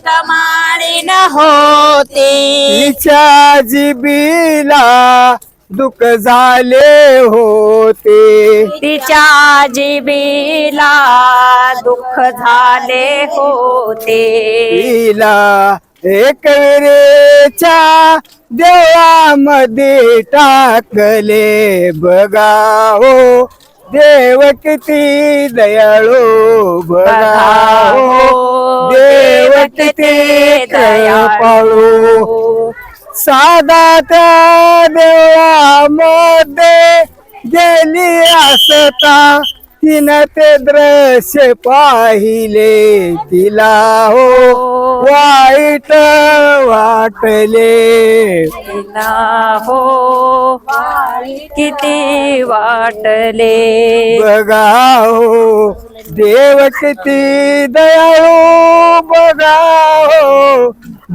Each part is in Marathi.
एक माळीन होते. तिच्या जिबीला दुःख झाले होते. तिच्या जिबीला दुःख झाले होते. तिला एक वेळेच्या देवामध्ये टाकले बघा हो. देव किती दयाळू बघा हो. ते किती साधा त्या देवामध्ये गेली असता तिनं ते दृश्य पाहिले तिला हो. वाईट वाटले तिला हो. किती वाटले. बघा हो देव किती दयाळू बघा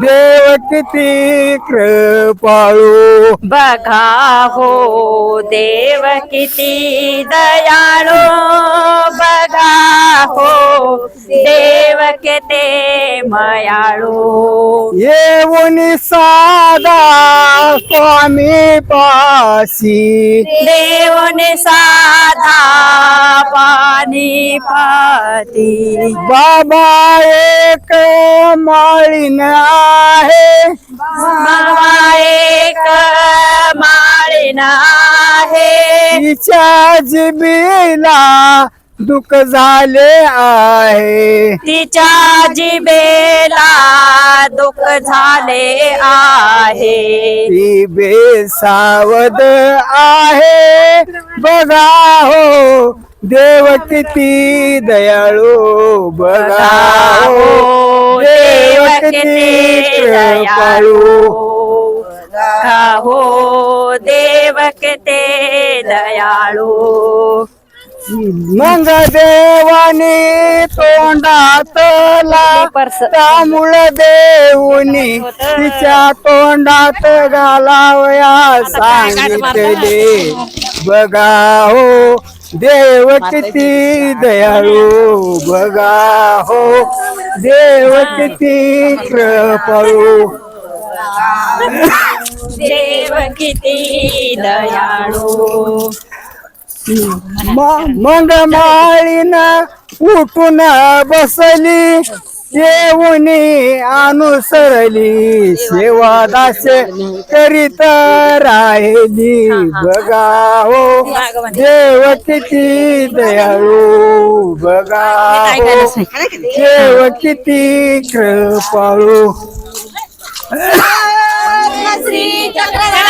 देव किती कृपाळू. बघा हो देव किती दयाळू. बघा हो देव किती मयाळू. येऊन साधा स्वामी पाशी देवने साधा पाणी पाती. बाबा एक माळीन आहे. बाबा एक माळीन आहे. तिच्या जिबीला दुःख झाले आहे. तिच्या जिबेला दुःख झाले आहे. ती बेसावद आहे. बघा हो देव किती दयाळू बघा हो. बघा हो देव किती दयाळू मग देवाने तोंडातला पर्स. त्यामुळं देऊनी तिच्या तोंडात घालावया सांगितले बघा हो देव किती दयाळू बघा हो देव किती कृपाळू देव किती दयाळू. म- मग माळीन उठून बसली येऊन अनुसरली. सेवा दास करीत राहिली. बघा हो देव किती दयाळू. बघा हो देव किती कृपाळू. श्री चक्र